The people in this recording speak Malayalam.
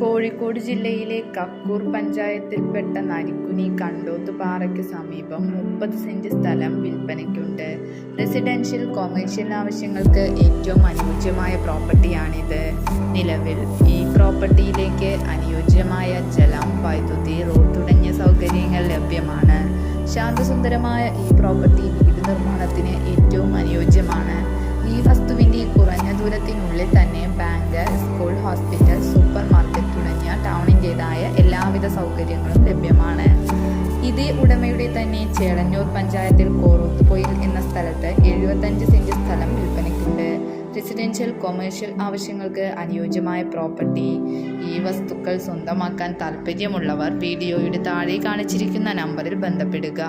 കോഴിക്കോട് ജില്ലയിലെ കക്കൂർ പഞ്ചായത്തിൽപ്പെട്ട നരിക്കുനി കണ്ടോത്തുപാറയ്ക്ക് സമീപം മുപ്പത് സെന്റ് സ്ഥലം വിൽപ്പനയ്ക്കുണ്ട്. റെസിഡൻഷ്യൽ കൊമേഴ്ഷ്യൽ ആവശ്യങ്ങൾക്ക് ഏറ്റവും അനുയോജ്യമായ പ്രോപ്പർട്ടിയാണിത്. നിലവിൽ ഈ പ്രോപ്പർട്ടിയിലേക്ക് അനുയോജ്യമായ ജലം വൈദ്യുതി റോഡ് തുടങ്ങിയ സൗകര്യങ്ങൾ ലഭ്യമാണ്. ശാന്തസുന്ദരമായ ഈ പ്രോപ്പർട്ടി വീട് നിർമ്മാണത്തിന് ഏറ്റവും അനുയോജ്യമാണ്. ഈ വസ്തുവിന്റെ കുറഞ്ഞ ദൂരത്തിനുള്ളിൽ തന്നെ ബാങ്ക് സ്കൂൾ ഹോസ്പിറ്റൽ ടൗണിന്റെതായ എല്ലാവിധ സൗകര്യങ്ങളും ലഭ്യമാണ്. ഇതേ ഉടമയുടെ തന്നെ ചേളന്നൂർ പഞ്ചായത്തിൽ കോറൂത്തുപൊയിൽ എന്ന സ്ഥലത്ത് എഴുപത്തഞ്ച് സെന്റ് സ്ഥലം വിൽപ്പനയ്ക്കുണ്ട്. റെസിഡൻഷ്യൽ കൊമേഴ്ഷ്യൽ ആവശ്യങ്ങൾക്ക് അനുയോജ്യമായ പ്രോപ്പർട്ടി ഈ വസ്തുക്കൾ സ്വന്തമാക്കാൻ താൽപ്പര്യമുള്ളവർ വീഡിയോയുടെ താഴെ കാണിച്ചിരിക്കുന്ന നമ്പറിൽ ബന്ധപ്പെടുക.